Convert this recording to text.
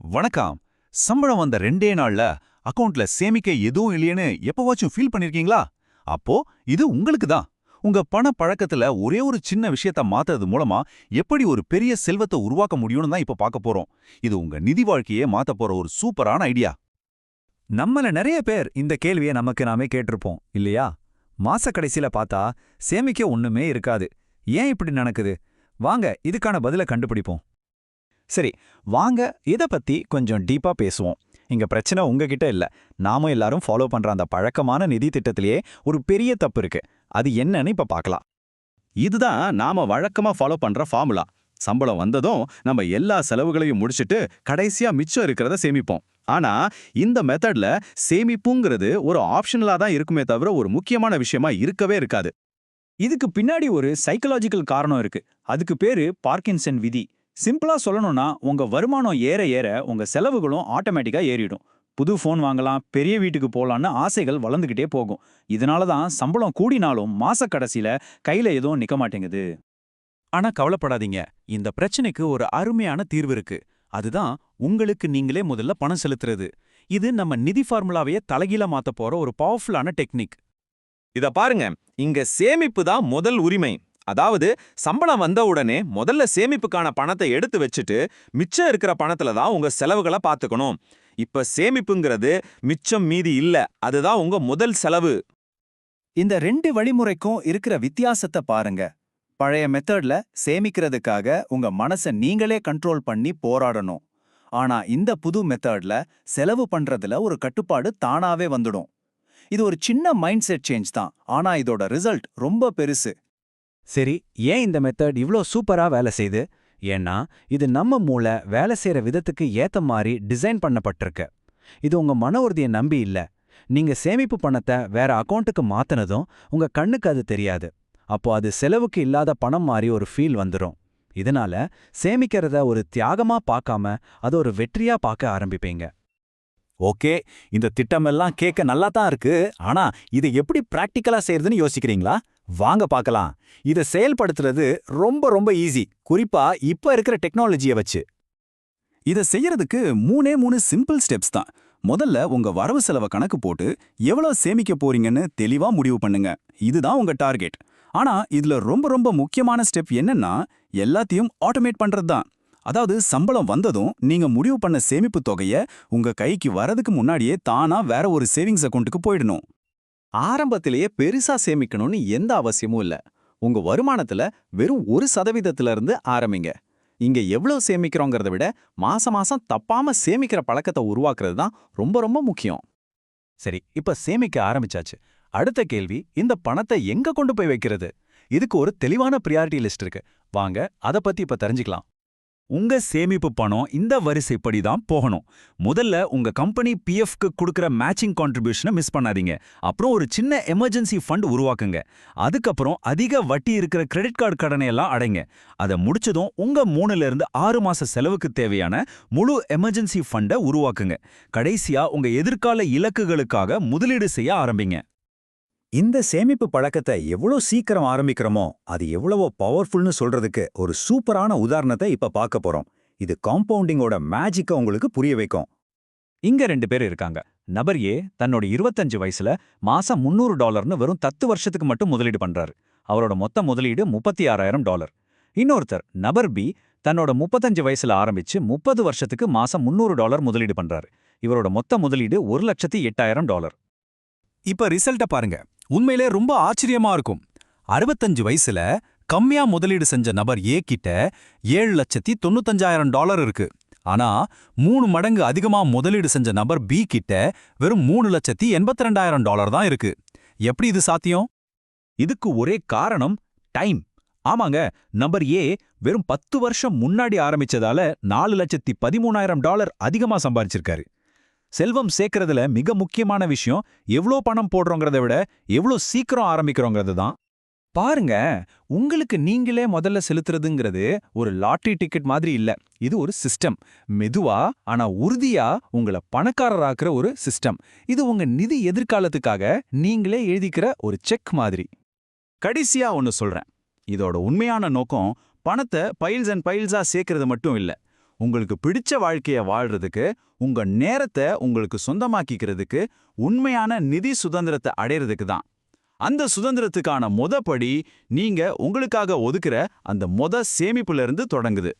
வணக்கம். சம்பளம் வந்த ரெண்டே நாள்ல அக்கவுண்ட்ல சேமிக்க எதுவும் இல்லையேன்னு எப்பவாச்சும் ஃபீல் பண்ணிருக்கீங்களா? அப்போ இது உங்களுக்கு தான் உங்க பண பழக்கத்துல ஒரே ஒரு சின்ன விஷயத்த மாத்துறது மூலமா எப்படி ஒரு பெரிய செல்வத்தை உருவாக்க முடியும்னு தான் இப்ப பார்க்க போறோம். இது உங்க நிதி வாழ்க்கையே மாத்த போற ஒரு சூப்பரான ஐடியா. நம்மள நிறைய பேர் இந்த கேள்வியை நமக்கு நாமே கேட்டிருப்போம் இல்லையா? மாச கடைசியில பார்த்தா சேமிக்க ஒண்ணுமே இருக்காது. ஏன் இப்படி நடக்குது? வாங்க இதுக்கான பதில கண்டுபிடிப்போம். சரி வாங்க இத பத்தி கொஞ்சம் டீப்பா பேசுவோம். இங்க பிரச்சனை உங்ககிட்ட இல்ல. நாம எல்லாரும் ஃபாலோ பண்ற அந்த பழக்கமான நிதி திட்டத்திலேயே ஒரு பெரிய தப்பு இருக்கு. அது என்னன்னு இப்ப பார்க்கலாம் இதுதான் நாம வழக்கமா ஃபாலோ பண்ற ஃபார்முலா சம்பளம் வந்ததும் நம்ம எல்லா செலவுகளையும் முடிச்சுட்டு கடைசியா மிச்சம் இருக்கிறத சேமிப்போம். ஆனா இந்த மெத்தட்ல சேமிப்புங்கிறது ஒரு ஆப்ஷனலா தான் இருக்குமே தவிர ஒரு முக்கியமான விஷயமா இருக்கவே இருக்காது. இதுக்கு பின்னாடி ஒரு சைக்கலாஜிக்கல் காரணம் இருக்கு. அதுக்கு பேரு பார்க்கின்சன் விதி. சிம்பிளா சொல்லணும்னா உங்க வருமானம் ஏற ஏற உங்க செலவுகளும் ஆட்டோமேட்டிக்கா ஏறிடும். புது ஃபோன் வாங்கலாம் பெரிய வீட்டுக்கு போலான்னு ஆசைகள் வளர்ந்துகிட்டே போகும். இதனால தான் சம்பளம் கூடினாலும் மாச கடைசியில கையில எதுவும் நிக்க மாட்டேங்குது. ஆனா கவலைப்படாதீங்க. இந்த பிரச்சனைக்கு ஒரு அருமையான தீர்வு இருக்கு. அதுதான் உங்களுக்கு நீங்களே முதல்ல பணம் செலுத்துறது. இது நம்ம நிதி ஃபார்முலாவையே தலைகீழ மாத்த போற ஒரு பவர்ஃபுல்லான டெக்னிக் இத பாருங்க. இங்க சேமிப்பு தான் முதல் உரிமை. அதாவது சம்பளம் வந்த உடனே முதல்ல சேமிப்புக்கான பணத்தை எடுத்து வச்சுட்டு மிச்சம் இருக்கிற பணத்துல தான் உங்க செலவுகளை பார்த்துக்கணும். இப்ப சேமிப்புங்கிறது மிச்சம் மீதி இல்ல. அதுதான் உங்க முதல் செலவு. இந்த ரெண்டு வழிமுறைக்கும் இருக்கிற வித்தியாசத்தை பாருங்க. பழைய மெத்தட்ல சேமிக்கிறதுக்காக உங்க மனசை நீங்களே கண்ட்ரோல் பண்ணி போராடணும். ஆனா இந்த புது மெத்தட்ல செலவு பண்றதுல ஒரு கட்டுப்பாடு தானாவே வந்துடும். இது ஒரு சின்ன மைண்ட் செட் சேஞ்ச் தான். ஆனா இதோட ரிசல்ட் ரொம்ப பெருசு. சரி ஏன் இந்த மெத்தட் இவ்ளோ சூப்பரா வேலை செய்யுது ஏன்னா இது நம்ம மூளை வேலை செய்யற விதத்துக்கு ஏத்த மாதிரி டிசைன் பண்ணப்பட்டிருக்கு. இது உங்க மன உறுதியை நம்பி இல்ல. நீங்க சேமிப்பு பணத்தை வேற அக்கௌண்ட்டுக்கு மாற்றினதும் உங்க கண்ணுக்கு அது தெரியாது. அப்போ அது செலவுக்கு இல்லாத பணம் மாதிரி ஒரு ஃபீல் வந்துடும் இதனால சேமிக்கிறத ஒரு தியாகமா பார்க்காம அது ஒரு வெற்றியா பார்க்க ஆரம்பிப்பீங்க. ஓகே இந்த திட்டமெல்லாம் கேட்க நல்லா தான் இருக்கு. ஆனா இதை எப்படி பிராக்டிக்கலா செய்யறதுன்னு யோசிக்கிறீங்களா? வாங்க பார்க்கலாம். இதை செயல்படுத்துறது ரொம்ப ரொம்ப ஈஸி குறிப்பா இப்ப இருக்கிற டெக்னாலஜியை வச்சு. இத செய்யறதுக்கு மூணே மூணு சிம்பிள் ஸ்டெப்ஸ் தான். முதல்ல உங்க வரவு செலவை கணக்கு போட்டு எவ்வளவு சேமிக்க போறீங்கன்னு தெளிவா முடிவு பண்ணுங்க. இதுதான் உங்க டார்கெட் ஆனா இதுல ரொம்ப ரொம்ப முக்கியமான ஸ்டெப் என்னன்னா எல்லாத்தையும் ஆட்டோமேட் பண்றது தான். அதாவது சம்பளம் வந்ததும் நீங்க முடிவு பண்ண சேமிப்பு தொகைய உங்க கைக்கு வரதுக்கு முன்னாடியே தானா வேற ஒரு சேவிங்ஸ் அக்கௌண்ட்டுக்கு போயிடணும். ஆரம்பத்திலேயே பெருசா சேமிக்கணும்னு எந்த அவசியமும் இல்ல. உங்க வருமானத்துல வெறும் ஒரு சதவீதத்துல இருந்து ஆரம்பிங்க. இங்க எவ்வளவு சேமிக்கிறோங்கிறத விட மாசம் மாசம் தப்பாம சேமிக்கிற பழக்கத்தை உருவாக்குறது தான் ரொம்ப ரொம்ப முக்கியம். சரி இப்ப சேமிக்க ஆரம்பிச்சாச்சு. அடுத்த கேள்வி இந்த பணத்தை எங்க கொண்டு போய் வைக்கிறது? இதுக்கு ஒரு தெளிவான பிரியாரிட்டி லிஸ்ட் இருக்கு. வாங்க அத பத்தி இப்ப தெரிஞ்சுக்கலாம். உங்க சேமிப்பு பணம் இந்த வரிசைப்படி தான் போகணும். முதல்ல உங்க கம்பெனி பிஎஃப்க்கு கொடுக்குற மேட்சிங் கான்ட்ரிபியூஷனை மிஸ் பண்ணாதீங்க. அப்புறம் ஒரு சின்ன எமர்ஜென்சி ஃபண்ட் உருவாக்குங்க. அதுக்கப்புறம் அதிக வட்டி இருக்கிற கிரெடிட் கார்டு கடனை எல்லாம் அடைங்க. அதை முடிச்சதும் உங்க மூணுல இருந்து ஆறு மாச செலவுக்கு தேவையான முழு எமர்ஜென்சி ஃபண்டை உருவாக்குங்க. கடைசியா உங்க எதிர்கால இலக்குகளுக்காக முதலீடு செய்ய ஆரம்பிங்க. இந்த சேமிப்பு பழக்கத்தை எவ்வளோ சீக்கிரம் ஆரம்பிக்கிறோமோ அது எவ்வளவோ பவர்ஃபுல்னு சொல்றதுக்கு ஒரு சூப்பரான உதாரணத்தை இப்ப பார்க்க போறோம். இது காம்பவுண்டிங்கோட மேஜிக்க உங்களுக்கு புரிய வைக்கும். இங்க ரெண்டு பேர் இருக்காங்க. நபர் ஏ தன்னோட இருபத்தஞ்சு வயசுல மாசம் முந்நூறு டாலர்னு வெறும் பத்து வருஷத்துக்கு மட்டும் முதலீடு பண்றாரு. அவரோட மொத்த முதலீடு முப்பத்தி ஆறாயிரம் டாலர். இன்னொருத்தர் நபர் பி தன்னோட முப்பத்தஞ்சு வயசுல ஆரம்பிச்சு முப்பது வருஷத்துக்கு மாசம் முந்நூறு டாலர் முதலீடு பண்றாரு. இவரோட மொத்த முதலீடு ஒரு லட்சத்தி எட்டாயிரம் டாலர். இப்ப ரிசல்ட்ட பாருங்க. உண்மையிலே ரொம்ப ஆச்சரியமா இருக்கும். அறுபத்தஞ்சு வயசுல கம்மியா முதலீடு செஞ்ச நபர் ஏ கிட்ட ஏழு லட்சத்தி தொண்ணூத்தஞ்சாயிரம் டாலர் இருக்கு. ஆனா மூணு மடங்கு அதிகமா முதலீடு செஞ்ச நபர் பி கிட்ட வெறும் மூணு லட்சத்தி எண்பத்தி ரெண்டாயிரம் டாலர் தான் இருக்கு. எப்படி இது சாத்தியம்? இதுக்கு ஒரே காரணம் டைம். ஆமாங்க நம்பர் ஏ வெறும் பத்து வருஷம் முன்னாடி ஆரம்பிச்சதால நாலு லட்சத்தி பதிமூணாயிரம் டாலர் அதிகமா சம்பாரிச்சிருக்காரு. செல்வம் சேர்க்கறதுல மிக முக்கியமான விஷயம் எவ்ளோ பணம் போடுறோங்கிறத விட எவ்ளோ சீக்கிரம் ஆரம்பிக்கிறோங்கிறது தான். பாருங்க உங்களுக்கு நீங்களே முதல்ல செலுத்துறதுங்கிறது ஒரு லாட்ரி டிக்கெட் மாதிரி இல்ல. இது ஒரு சிஸ்டம். மெதுவா ஆனா உறுதியா உங்களை பணக்காரராக்குற ஒரு சிஸ்டம். இது உங்க நிதி எதிர்காலத்துக்காக நீங்களே எழுதிக்கிற ஒரு செக் மாதிரி. கடைசியா ஒன்னு சொல்றேன். இதோட உண்மையான நோக்கம் பணத்தை பைல்ஸ் அண்ட் பைல்ஸா சேர்க்கறது மட்டும் இல்ல. உங்களுக்கு பிடிச்ச வாழ்க்கைய வாழ்றதுக்கு உங்க நேரத்தை உங்களுக்கு சொந்தமாக்கிக்கிறதுக்கு உண்மையான நிதி சுதந்திரத்தை அடையிறதுக்கு தான். அந்த சுதந்திரத்துக்கான மொத படி நீங்க உங்களுக்காக ஒதுக்குற அந்த மொத சேமிப்புல இருந்து தொடங்குது.